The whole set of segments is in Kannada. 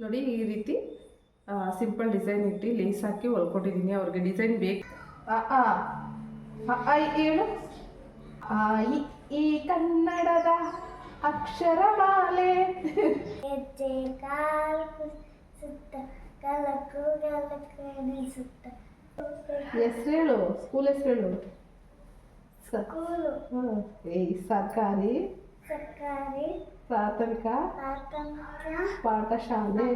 ನೋಡಿ ಈ ರೀತಿ ಸಿಂಪಲ್ ಡಿಸೈನ್ ಇಟ್ಟು ಲೇಸ್ ಹಾಕಿ ಹೊಲ್ಕೊಟ್ಟಿದ್ದೀನಿ ಅವ್ರಿಗೆ ಡಿಸೈನ್ ಬೇಕು ಆ, ಆ. ಅ, ಏಳು ಹೇಳು. ಈ ಕನ್ನಡದ ಅಕ್ಷರಮಾಲೆ ಹೆಜ್ಜೆ ಕಾಲು ಸುತ್ತ ಕಲಕು ಹೆಸ್ರು ಹೇಳು. ಸ್ಕೂಲ್ ಹೆಸ್ರು ಹೇಳು. ಸ ಕೂರು ಹ್ಮ್. ಏಯ್ ಸರ್ಕಾರಿ? ಸರ್ಕಾರಿ. ಪ್ರಾಥಮಿಕ ಪಾಠ ಪಾಠಶಾಲೆ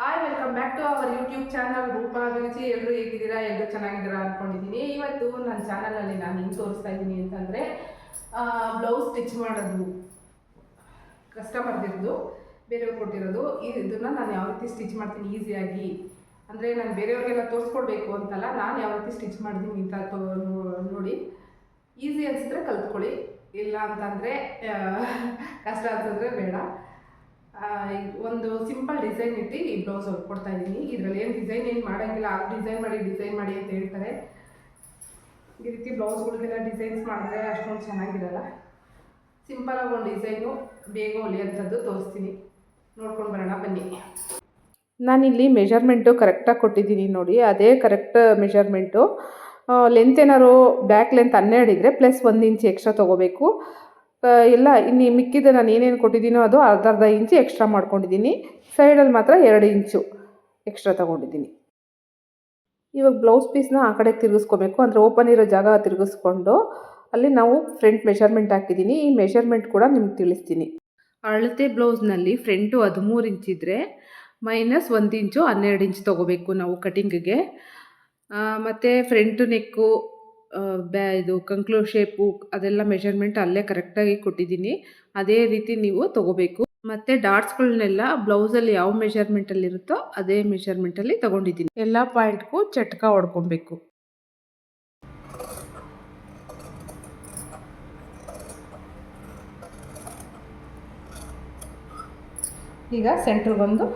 hi welcome back to our YouTube channel Rupa Abhiruchi ಎಲ್ಲರೂ ಹೇಗಿದ್ದೀರಾ? ಎಲ್ಲರೂ ಚೆನ್ನಾಗಿದ್ದೀರಾ ಅಂದ್ಕೊಂಡಿದ್ದೀನಿ ಇವತ್ತು ನನ್ನ ಚಾನಲಲ್ಲಿ ನಾನು ಹೆಂಗೆ ತೋರಿಸ್ತಾ ಇದ್ದೀನಿ ಅಂತಂದರೆ ಬ್ಲೌಸ್ ಸ್ಟಿಚ್ ಮಾಡೋದು. ಕಸ್ಟಮರ್ದಿರೋದು ಬೇರೆಯವ್ರು ಕೊಟ್ಟಿರೋದು. ಇದನ್ನು ನಾನು ಯಾವ ರೀತಿ ಸ್ಟಿಚ್ ಮಾಡ್ತೀನಿ ಈಸಿಯಾಗಿ ಅಂದರೆ ನಾನು ಬೇರೆಯವ್ರಿಗೆಲ್ಲ ತೋರಿಸ್ಕೊಡ್ಬೇಕು ಅಂತಲ್ಲ ನಾನು ಯಾವ ರೀತಿ ಸ್ಟಿಚ್ ಮಾಡಿದ್ದೀನಿ ಅಂತ ತೋ ನೋಡಿ. ಈಸಿ ಅನಿಸಿದ್ರೆ ಕಲ್ತ್ಕೊಳ್ಳಿ. ಇಲ್ಲ ಅಂತಂದರೆ ಕಷ್ಟ ಅಂತಂದರೆ ಬೇಡ. ಒಂದು ಸಿಂಪಲ್ ಡಿಸೈನ್ ಇಟ್ಟು ಈ ಬ್ಲೌಸ್ ಹೊಲ್ಕೊಡ್ತಾ ಇದ್ದೀನಿ. ಇದರಲ್ಲಿ ಏನು ಡಿಸೈನ್ ಏನು ಮಾಡೋಂಗಿಲ್ಲ, ಆ ಡಿಸೈನ್ ಮಾಡಿ ಡಿಸೈನ್ ಮಾಡಿ ಅಂತ ಹೇಳ್ತಾರೆ. ಈ ರೀತಿ ಬ್ಲೌಸ್ಗಳಿಗೆಲ್ಲ ಡಿಸೈನ್ಸ್ ಮಾಡಿದ್ರೆ ಅಷ್ಟೊಂದು ಚೆನ್ನಾಗಿರಲ್ಲ. ಸಿಂಪಲಾಗಿ ಒಂದು ಡಿಸೈನು ಬೇಗ ಹೊಲಿಯೋಂಥದ್ದು ತೋರಿಸ್ತೀನಿ. ನೋಡ್ಕೊಂಡು ಬರೋಣ, ಬನ್ನಿ. ನಾನಿಲ್ಲಿ ಮೆಷರ್ಮೆಂಟು ಕರೆಕ್ಟಾಗಿ ಕೊಟ್ಟಿದ್ದೀನಿ ನೋಡಿ. ಅದೇ ಕರೆಕ್ಟ್ ಮೆಷರ್ಮೆಂಟು ಲೆಂತ್ ಏನಾದ್ರು ಬ್ಯಾಕ್ ಲೆಂತ್ ಹನ್ನೆರಡು ಇದ್ದರೆ ಪ್ಲಸ್ ಒಂದು ಇಂಚ್ ಎಕ್ಸ್ಟ್ರಾ ತೊಗೋಬೇಕು. ಇಲ್ಲ, ಇನ್ನು ಮಿಕ್ಕಿದ ನಾನು ಏನೇನು ಕೊಟ್ಟಿದ್ದೀನೋ ಅದು ಅರ್ಧ ಅರ್ಧ ಇಂಚು ಎಕ್ಸ್ಟ್ರಾ ಮಾಡ್ಕೊಂಡಿದ್ದೀನಿ. ಸೈಡಲ್ಲಿ ಮಾತ್ರ ಎರಡು ಇಂಚು ಎಕ್ಸ್ಟ್ರಾ ತೊಗೊಂಡಿದ್ದೀನಿ. ಇವಾಗ ಬ್ಲೌಸ್ ಪೀಸ್ನ ಆ ಕಡೆ ತಿರುಗಿಸ್ಕೋಬೇಕು. ಅಂದರೆ ಓಪನ್ ಇರೋ ಜಾಗ ತಿರುಗಿಸ್ಕೊಂಡು ಅಲ್ಲಿ ನಾವು ಫ್ರಂಟ್ ಮೆಷರ್ಮೆಂಟ್ ಹಾಕಿದ್ದೀನಿ. ಈ ಮೆಷರ್ಮೆಂಟ್ ಕೂಡ ನಿಮ್ಗೆ ತಿಳಿಸ್ತೀನಿ. ಅಳತೆ ಬ್ಲೌಸ್ನಲ್ಲಿ ಫ್ರಂಟು ಹದಿಮೂರು ಇಂಚಿದ್ರೆ ಮೈನಸ್ ಒಂದು ಇಂಚು ಹನ್ನೆರಡು ಇಂಚ್ ತೊಗೋಬೇಕು ನಾವು ಕಟಿಂಗಿಗೆ ಮತ್ತು ಫ್ರಂಟ್ ನೆಕ್ಕು ಬ್ಯಾ ಇದು ಕಂಕ್ಲೋ ಶೇಪು ಅದೆಲ್ಲ ಮೆಷರ್ಮೆಂಟ್ ಅಲ್ಲೇ ಕರೆಕ್ಟಾಗಿ ಕೊಟ್ಟಿದ್ದೀನಿ. ಅದೇ ರೀತಿ ನೀವು ತೊಗೋಬೇಕು. ಮತ್ತು ಡಾಟ್ಸ್ಗಳನ್ನೆಲ್ಲ ಬ್ಲೌಸಲ್ಲಿ ಯಾವ ಮೆಷರ್ಮೆಂಟಲ್ಲಿ ಇರುತ್ತೋ ಅದೇ ಮೆಷರ್ಮೆಂಟಲ್ಲಿ ತೊಗೊಂಡಿದ್ದೀನಿ. ಎಲ್ಲ ಪಾಯಿಂಟ್ಗೂ ಚಟ್ಕ ಹೊಡ್ಕೊಬೇಕು. ಈಗ ಸೆಂಟ್ರಿಗೊಂದು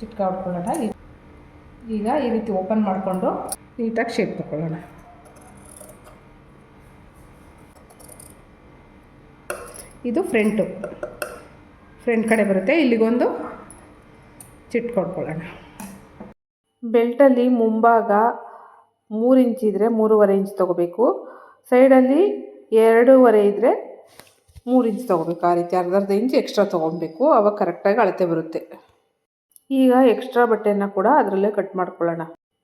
ಚಿಟ್ಕ ಹೊಡ್ಕೊಳ್ಳೋಣ ಈಗ ಈ ರೀತಿ ಓಪನ್ ಮಾಡಿಕೊಂಡು ನೀಟಾಗಿ ಶೇಪ್ ತಗೊಳ್ಳೋಣ ಇದು ಫ್ರಂಟು ಫ್ರಂಟ್ ಕಡೆ ಬರುತ್ತೆ. ಇಲ್ಲಿಗೊಂದು ಚಿಟ್ ಕೊಡ್ಕೊಳ್ಳೋಣ ಬೆಲ್ಟಲ್ಲಿ ಮುಂಭಾಗ ಮೂರು ಇಂಚ್ ಇದ್ದರೆ ಮೂರುವರೆ ಇಂಚ್ ತೊಗೋಬೇಕು. ಸೈಡಲ್ಲಿ ಎರಡೂವರೆ ಇದ್ದರೆ ಮೂರು ಇಂಚ್ ತೊಗೋಬೇಕು. ಆ ರೀತಿ ಅರ್ಧ ಅರ್ಧ ಇಂಚ್ ಎಕ್ಸ್ಟ್ರಾ ತೊಗೊಬೇಕು. ಅವಾಗ ಕರೆಕ್ಟಾಗಿ ಅಳತೆ ಬರುತ್ತೆ. ಈಗ ಎಕ್ಸ್ಟ್ರಾ ಬಟ್ಟೆನ ಕೂಡ ಅದರಲ್ಲೇ ಕಟ್ ಮಾಡ್ಕೊಳ್ಳೋಣ.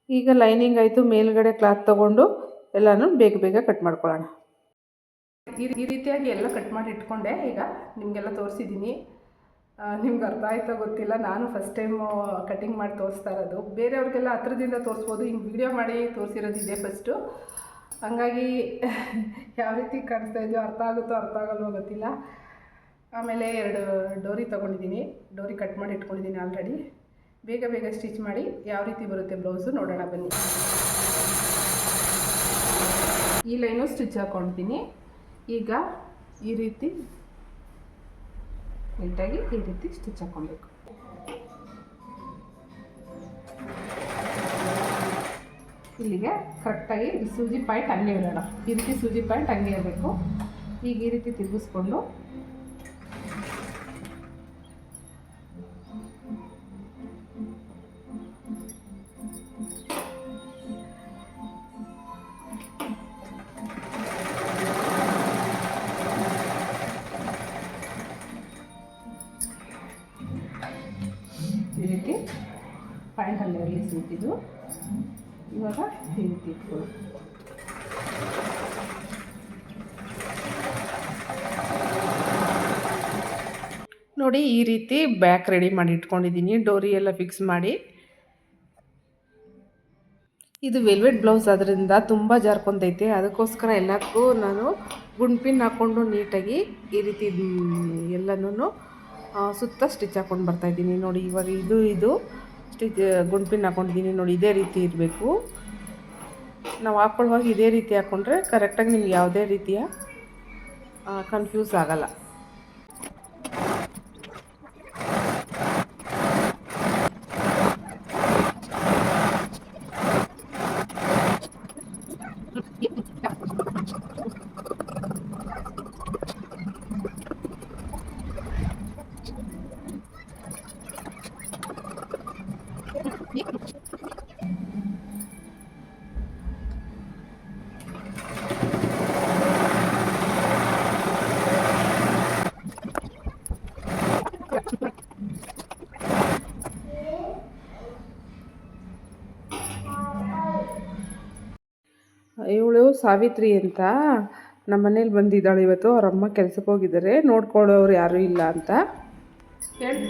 ಈಗ ಲೈನಿಂಗ್ ಆಯಿತು, ಮೇಲ್ಗಡೆ ಕ್ಲಾತ್ ತೊಗೊಂಡು ಎಲ್ಲನೂ ಬೇಗ ಬೇಗ ಕಟ್ ಮಾಡ್ಕೊಳ್ಳೋಣ. ಈ ರೀತಿಯಾಗಿ ಎಲ್ಲ ಕಟ್ ಮಾಡಿ ಇಟ್ಕೊಂಡೆ. ಈಗ ನಿಮಗೆಲ್ಲ ತೋರಿಸಿದ್ದೀನಿ ನಿಮ್ಗೆ ಅರ್ಥ ಆಯ್ತಾ ಗೊತ್ತಿಲ್ಲ. ನಾನು ಫಸ್ಟ್ ಟೈಮು ಕಟಿಂಗ್ ಮಾಡಿ ತೋರಿಸ್ತಾ ಇರೋದು. ಬೇರೆಯವ್ರಿಗೆಲ್ಲ ಹತ್ರದಿಂದ ತೋರಿಸ್ಬೋದು. ಹಿಂಗೆ ವಿಡಿಯೋ ಮಾಡಿ ತೋರಿಸಿರೋದು ಇದೆ ಫಸ್ಟು ಹಂಗಾಗಿ, ಯಾವ ರೀತಿ ಕಾಣಿಸ್ತಾ ಇದೆಯೋ ಅರ್ಥ ಆಗುತ್ತೋ ಅರ್ಥ ಆಗಲ್ವೋ ಗೊತ್ತಿಲ್ಲ. ಆಮೇಲೆ ಎರಡು ಡೋರಿ ತೊಗೊಂಡಿದ್ದೀನಿ. ಡೋರಿ ಕಟ್ ಮಾಡಿ ಇಟ್ಕೊಂಡಿದ್ದೀನಿ ಆಲ್ರೆಡಿ ಬೇಗ ಬೇಗ ಸ್ಟಿಚ್ ಮಾಡಿ ಯಾವ ರೀತಿ ಬರುತ್ತೆ ಬ್ಲೌಸು ನೋಡೋಣ ಬನ್ನಿ. ಈ ಲೈನು ಸ್ಟಿಚ್ ಹಾಕ್ಕೊಳ್ತೀನಿ ಈಗ ಈ ರೀತಿ ನೀಟಾಗಿ ಈ ರೀತಿ ಸ್ಟಿಚ್ ಹಾಕ್ಕೊಬೇಕು ಇಲ್ಲಿಗೆ ಕರೆಕ್ಟಾಗಿ ಸೂಜಿ ಪಾಯಿಂಟ್ ಹಂಗೆ ಇರೋಣ ಈ ರೀತಿ ಸೂಜಿ ಪಾಯಿಂಟ್ ಹಂಗೆ ಇರಬೇಕು. ಈಗ ಈ ರೀತಿ ತಿರುಗಿಸ್ಕೊಂಡು ಇರಲಿ ಇವಾಗ ತಿಂತಿಟ್ಕೊಳ್ಳಿ ನೋಡಿ, ಈ ರೀತಿ ಬ್ಯಾಕ್ ರೆಡಿ ಮಾಡಿ ಇಟ್ಕೊಂಡಿದ್ದೀನಿ. ಡೋರಿ ಎಲ್ಲ ಫಿಕ್ಸ್ ಮಾಡಿ. ಇದು ವೆಲ್ವೆಟ್ ಬ್ಲೌಸ್ ಅದರಿಂದ ತುಂಬ ಜಾರ್ಕೊಂತೈತೆ. ಅದಕ್ಕೋಸ್ಕರ ಎಲ್ಲಕ್ಕೂ ನಾನು ಗುಂಡ್ಪಿನ್ ಹಾಕ್ಕೊಂಡು ನೀಟಾಗಿ ಈ ರೀತಿ ಎಲ್ಲನೂ ಸುತ್ತ ಸ್ಟಿಚ್ ಹಾಕ್ಕೊಂಡು ಬರ್ತಾಯಿದ್ದೀನಿ ನೋಡಿ, ಇವಾಗ ಇದು ಇದು. ಸ್ಟಿಚ್ ಗುಂಡ್ಪಿನ್ ಹಾಕೊಂಡಿದ್ದೀನಿ. ನೋಡಿ, ಇದೇ ರೀತಿ ಇರಬೇಕು. ನಾವು ಹಾಕ್ಕೊಳ್ಳುವಾಗ ಇದೇ ರೀತಿ ಹಾಕ್ಕೊಂಡ್ರೆ ಕರೆಕ್ಟಾಗಿ ನಿಮ್ಗೆ ಯಾವುದೇ ರೀತಿಯ ಕನ್ಫ್ಯೂಸ್ ಆಗಲ್ಲ. ಸಾವಿತ್ರಿ ಅಂತ. ನಮ್ಮ ಮನೇಲಿ ಬಂದಿದ್ದಾಳೆ ಇವತ್ತು ಅವರಮ್ಮ ಅಮ್ಮ ಕೆಲ್ಸಕ್ಕೆ ಹೋಗಿದ್ದಾರೆ. ನೋಡ್ಕೊಳ್ಳೋರು ಯಾರೂ ಇಲ್ಲ ಅಂತ. ಹೇಳಿ.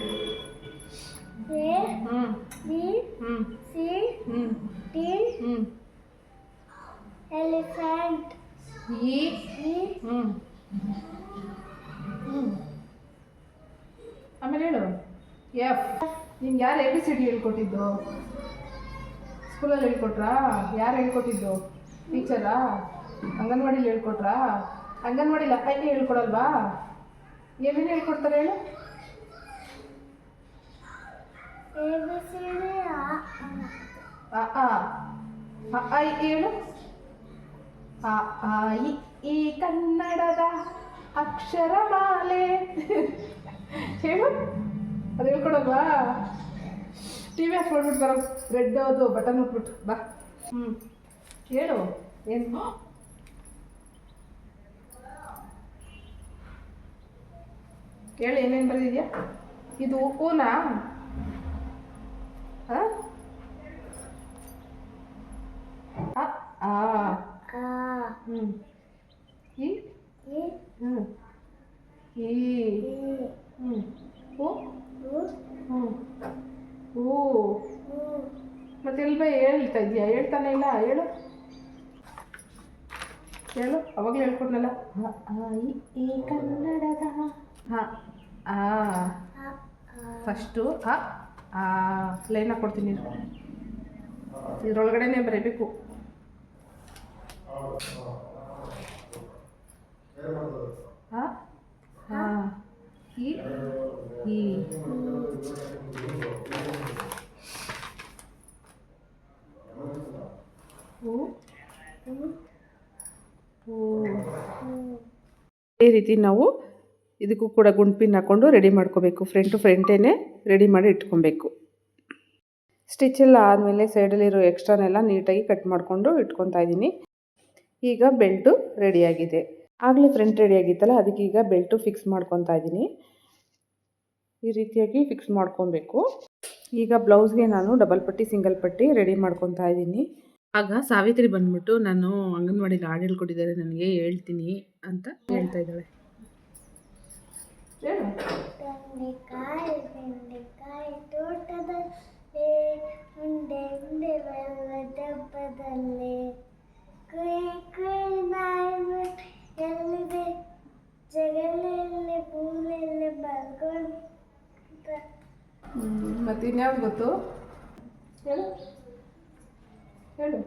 ಎ ಹ್ಞೂ ಬಿ ಹ್ಞೂ ಸಿ ಹ್ಞೂ ಡಿ ಹ್ಞೂ ಎಲಿಫೆಂಟ್. ಆಮೇಲೆ ಹೇಳು. ಎಫ್. ನಿಮ್ಗೆ ಯಾರು ಎ ಬಿ ಸಿ ಡಿ ಹೇಳ್ಕೊಟ್ಟಿದ್ದು? ಸ್ಕೂಲಲ್ಲಿ ಹೇಳ್ಕೊಟ್ರಾ? ಯಾರು ಹೇಳ್ಕೊಟ್ಟಿದ್ದು? ಟೀಚರಾ? ಅಂಗನವಾಡಿಲಿ ಹೇಳ್ಕೊಟ್ರಾ? ಅಂಗನವಾಡಿಲಿ ಅಕ್ಕಗೆ ಹೇಳ್ಕೊಡಲ್ವಾ? ಏನೇನು ಹೇಳ್ಕೊಡ್ತಾರೆ ಹೇಳು? ಹೇಳು. ಈ ಕನ್ನಡದ ಅಕ್ಷರಮಾಲೆ. ಹೇಳು. ಅದು ಹೇಳ್ಕೊಡಲ್ವಾ? ಟಿ ವಿ ಹಾಕ್ಬಿಟ್ಬಿಟ್ಟು ಬರೋ ರೆಡ್ ಅದು ಬಟನ್ ಹಾಕ್ಬಿಟ್ಟು ಬಾ. ಹ್ಞೂ ಹೇಳು. ಏನು? ಹೇಳು ಏನೇನು ಬರೆದಿದ್ಯಾ? ಇದು ಹೂನಾ? ಹಾಂ? ಈ? ಹ್ಞೂ ಈ. ಹ್ಞೂ ಓ ಉ ಹ್ಞೂ ಓ ಉ ಮತ್ತೆ ಹೇಳ್ತಾ ಇದೆಯಾ? ಹೇಳ್ತಾನೆ ಇಲ್ಲ ಹೇಳು. ಹೇಳು ಅವಾಗಲೇ ಹೇಳ್ಕೊಟ್ನಲ್ಲ? ಹ, ಆ, ಈ ಕನ್ನಡದ. ಹ ಆ ಆ ಆ ಫಸ್ಟು ಅ ಆ ಲೈನ್ ಹಾಕ್ಕೊಡ್ತೀನಿ. ಇದ್ರೊಳಗಡೆನೆ ಬರೀಬೇಕು. ಈ ರೀತಿ ನಾವು ಇದಕ್ಕೂ ಕೂಡ ಗುಂಡ್ಪಿನ್ ಹಾಕ್ಕೊಂಡು ರೆಡಿ ಮಾಡ್ಕೋಬೇಕು. ಫ್ರಂಟ್ ಟು ಫ್ರಂಟೇನೆ ರೆಡಿ ಮಾಡಿ ಇಟ್ಕೊಬೇಕು. ಸ್ಟಿಚ್ ಎಲ್ಲ ಆದಮೇಲೆ ಸೈಡಲ್ಲಿರೋ ಎಕ್ಸ್ಟ್ರಾನೆಲ್ಲ ನೀಟಾಗಿ ಕಟ್ ಮಾಡಿಕೊಂಡು ಇಟ್ಕೊತಾ ಇದ್ದೀನಿ. ಈಗ ಬೆಲ್ಟು ರೆಡಿಯಾಗಿದೆ ಆಗಲೇ ಫ್ರಂಟ್ ರೆಡಿಯಾಗಿತ್ತಲ್ಲ ಅದಕ್ಕೆ ಈಗ ಬೆಲ್ಟು ಫಿಕ್ಸ್ ಮಾಡ್ಕೊತಾ ಇದ್ದೀನಿ. ಈ ರೀತಿಯಾಗಿ ಫಿಕ್ಸ್ ಮಾಡ್ಕೊಬೇಕು. ಈಗ ಬ್ಲೌಸ್ಗೆ ನಾನು ಡಬಲ್ ಪಟ್ಟಿ ಸಿಂಗಲ್ ಪಟ್ಟಿ ರೆಡಿ ಮಾಡ್ಕೊತಾ ಇದ್ದೀನಿ. ಆಗ ಸಾವಿತ್ರಿ ಬಂದ್ಬಿಟ್ಟು ನಾನು ಅಂಗನವಾಡಿಗೆ ಹಾಡು ಹೇಳ್ಕೊಟ್ಟಿದ್ದಾರೆ ನನಗೆ ಹೇಳ್ತೀನಿ ಅಂತ ಹೇಳ್ತಾ ಇದ್ದಾಳೆ. ಮತ್ತು ಇನ್ಯಾವ್ದು ಗೊತ್ತು? ಹೇಳು. ಹೇಳು.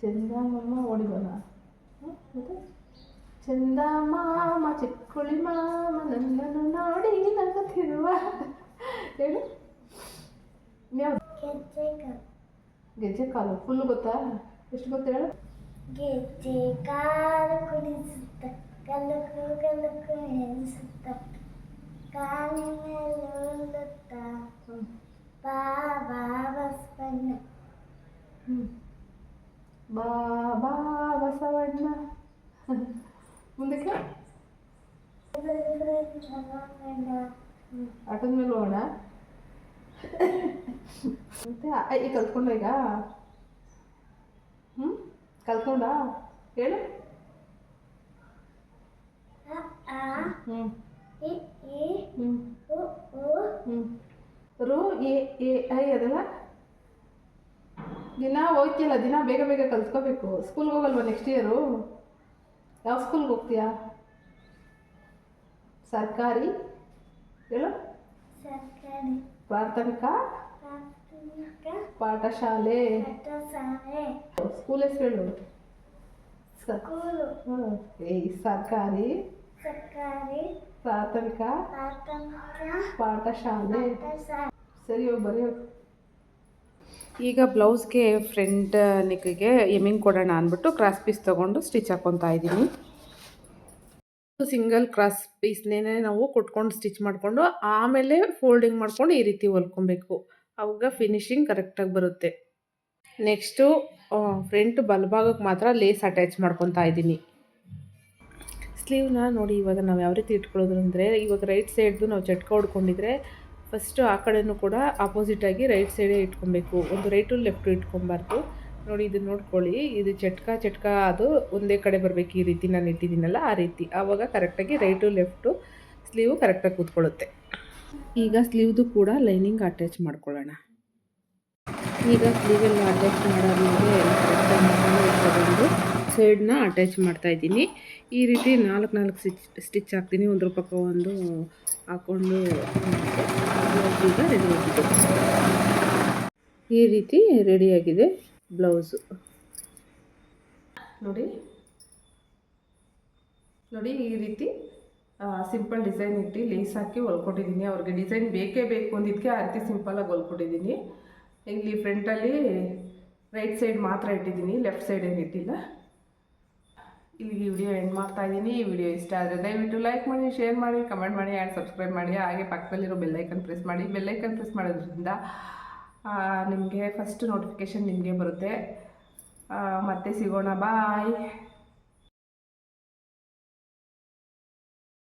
ಚಂದಮಾಮ ಓಡಿಬೋಣ ಮತ್ತೆ? ಚಂದಮಾಮ ಚಿಕ್ಕುಳಿ ಮಾಮ ನನ್ನನ್ನು ನೋಡಿ ನಗುತ್ತಿರುವ ಹೇಳು. ಇನ್ಯಾವ್ದು ಗೆಜ್ಜೆ ಕಾಲು ಫುಲ್ ಗೊತ್ತಾ? ಎಷ್ಟು ಗೊತ್ತು ಹೇಳು? ಗೆಜ್ಜೆ ಕಾಲು ಕುಡಿಸುತ್ತ ಕಲಕು ಕಲಕು ಎನಿಸುತ್ತ ಕಾಲಿನಲ್ಲಿ ಉಳ್ಳುತ್ತ ಹ್ಞೂ ಬಾ ಬಾ ಬಸ್ಪಣ್ಣ ಹ್ಞೂ ಬಾ ಬಾ, ಬಸವಣ್ಣ. ಮುಂದಕ್ಕೆ. ಆಟದ ಮೇಲೆ ಹೋಗೋಣ. ಮತ್ತೆ ಈ ಕಲ್ತ್ಕೊಂಡ ಈಗ? ಹ್ಞೂ ಕಲ್ತ್ಕೊಂಡ ಹೇಳು. ಹ್ಞೂ ಹ್ಞೂ ಹ್ಞೂ ರು ಎ, ಐ ಅದಲ್ಲ? ದಿನ ಹೋಗ್ತಿಯಲ್ಲ ದಿನ ಬೇಗ ಬೇಗ ಕಲ್ತ್ಕೋಬೇಕು. ಸ್ಕೂಲ್ಗೆ ಹೋಗಲ್ವ ನೆಕ್ಸ್ಟ್ ಇಯರು ಯಾವ ಸ್ಕೂಲ್ಗೆ ಹೋಗ್ತೀಯಾ? ಸರ್ಕಾರಿ? ಹೇಳು. ಪ್ರಾಥಮಿಕ? ಪಾಠಶಾಲೆ? ಸ್ಕೂಲ್ ಹೆಸರು ಹೇಳು. ಏಯ್ ಸರ್ಕಾರಿ? ಪ್ರಾಥಮಿಕ? ಪಾಠಶಾಲೆ? ಪಾಠಶಾಲೆ. ಸರಿ ಹೋಗಿ ಬರೀ ಈಗ ಬ್ಲೌಸ್ಗೆ ಫ್ರಂಟ್ ನೆಕ್ಗೆ ಎಮ್ಮಿಂಗ್ ಕೊಡೋಣ ಅಂದ್ಬಿಟ್ಟು ಕ್ರಾಸ್ ಪೀಸ್ ತೊಗೊಂಡು ಸ್ಟಿಚ್ ಹಾಕ್ಕೊತಾ ಇದ್ದೀನಿ. ಸಿಂಗಲ್ ಕ್ರಾಸ್ ಪೀಸ್ನೇ ನಾವು ಕೊಟ್ಕೊಂಡು ಸ್ಟಿಚ್ ಮಾಡಿಕೊಂಡು ಆಮೇಲೆ ಫೋಲ್ಡಿಂಗ್ ಮಾಡ್ಕೊಂಡು ಈ ರೀತಿ ಹೊಲ್ಕೊಬೇಕು. ಅವಾಗ ಫಿನಿಶಿಂಗ್ ಕರೆಕ್ಟಾಗಿ ಬರುತ್ತೆ. ನೆಕ್ಸ್ಟು ಫ್ರಂಟ್ ಬಲಭಾಗಕ್ಕೆ ಮಾತ್ರ ಲೇಸ್ ಅಟ್ಯಾಚ್ ಮಾಡ್ಕೊತಾ ಇದ್ದೀನಿ. ಸ್ಲೀವ್ನ ನೋಡಿ ಇವಾಗ ನಾವು ಯಾವ ರೀತಿ ಇಟ್ಕೊಳ್ಳೋದು ಅಂದರೆ ಇವಾಗ ರೈಟ್ ಸೈಡ್ದು ನಾವು ಚಟ್ಕ ಹೊಡ್ಕೊಂಡಿದ್ರೆ ಫಸ್ಟು ಆ ಕಡೆನೂ ಕೂಡ ಆಪೋಸಿಟಾಗಿ ರೈಟ್ ಸೈಡೇ ಇಟ್ಕೊಬೇಕು. ಒಂದು ರೈಟು ಲೆಫ್ಟು ಇಟ್ಕೊಬಾರ್ದು. ನೋಡಿ ಇದು ನೋಡ್ಕೊಳ್ಳಿ. ಇದು ಚಟ್ಕ ಚಟ್ಕ ಅದು ಒಂದೇ ಕಡೆ ಬರಬೇಕು. ಈ ರೀತಿ ನಾನು ಇಟ್ಟಿದ್ದೀನಲ್ಲ, ಆ ರೀತಿ. ಆವಾಗ ಕರೆಕ್ಟಾಗಿ ರೈಟು ಲೆಫ್ಟು ಸ್ಲೀವು ಕರೆಕ್ಟಾಗಿ ಕೂತ್ಕೊಳ್ಳುತ್ತೆ. ಈಗ ಸ್ಲೀವ್ದು ಕೂಡ ಲೈನಿಂಗ್ ಅಟ್ಯಾಚ್ ಮಾಡ್ಕೊಳ್ಳೋಣ. ಈಗ ಸ್ಲೀವೆಲ್ಲ ಅಟ್ಯಾಚ್ ಮಾಡಾದ್ಮೇಲೆ ಕರೆಕ್ಟಾಗಿ ಸೈಡನ್ನ ಸೈಡ್ನ ಅಟ್ಯಾಚ್ ಮಾಡ್ತಾ ಇದ್ದೀನಿ. ಈ ರೀತಿ ನಾಲ್ಕು ನಾಲ್ಕು ಸ್ಟಿಚ್ ಸ್ಟಿಚ್ ಹಾಕ್ತೀನಿ. ಒಂದು ಪಕ್ಕ ಒಂದು ಹಾಕ್ಕೊಂಡು ಈ ರೀತಿ ರೆಡಿಯಾಗಿದೆ ಬ್ಲೌಸು ನೋಡಿ. ನೋಡಿ, ಈ ರೀತಿ ಸಿಂಪಲ್ ಡಿಸೈನ್ ಇಟ್ಟು ಲೇಸ್ ಹಾಕಿ ಹೊಲ್ಕೊಟ್ಟಿದ್ದೀನಿ. ಅವ್ರಿಗೆ ಡಿಸೈನ್ ಬೇಕೇ ಬೇಕು ಅಂದಿದ್ದಕ್ಕೆ ಆ ರೀತಿ ಸಿಂಪಲಾಗಿ ಹೊಲ್ಕೊಟ್ಟಿದ್ದೀನಿ. ಇಲ್ಲಿ ಫ್ರಂಟಲ್ಲಿ ರೈಟ್ ಸೈಡ್ ಮಾತ್ರ ಇಟ್ಟಿದ್ದೀನಿ ಲೆಫ್ಟ್ ಸೈಡ್ ಏನು ಇಟ್ಟಿಲ್ಲ. ಇಲ್ಲಿಗೆ ವಿಡಿಯೋ ಎಂಡ್ ಮಾಡ್ತಾ ಇದ್ದೀನಿ ಈ ವಿಡಿಯೋ ಇಷ್ಟ ಆದರೆ ದಯವಿಟ್ಟು ಲೈಕ್ ಮಾಡಿ ಶೇರ್ ಮಾಡಿ ಕಮೆಂಟ್ ಮಾಡಿ ಆ್ಯಂಡ್ ಸಬ್ಸ್ಕ್ರೈಬ್ ಮಾಡಿ. ಹಾಗೆ ಪಕ್ಕದಲ್ಲಿರೋ ಬೆಲ್ಲೈಕನ್ ಪ್ರೆಸ್ ಮಾಡಿ. ಬೆಲ್ಲೈಕನ್ ಪ್ರೆಸ್ ಮಾಡೋದ್ರಿಂದ ನಿಮಗೆ ಫಸ್ಟ್ ನೋಟಿಫಿಕೇಷನ್ ನಿಮಗೆ ಬರುತ್ತೆ. ಮತ್ತೆ ಸಿಗೋಣ. ಬಾಯ್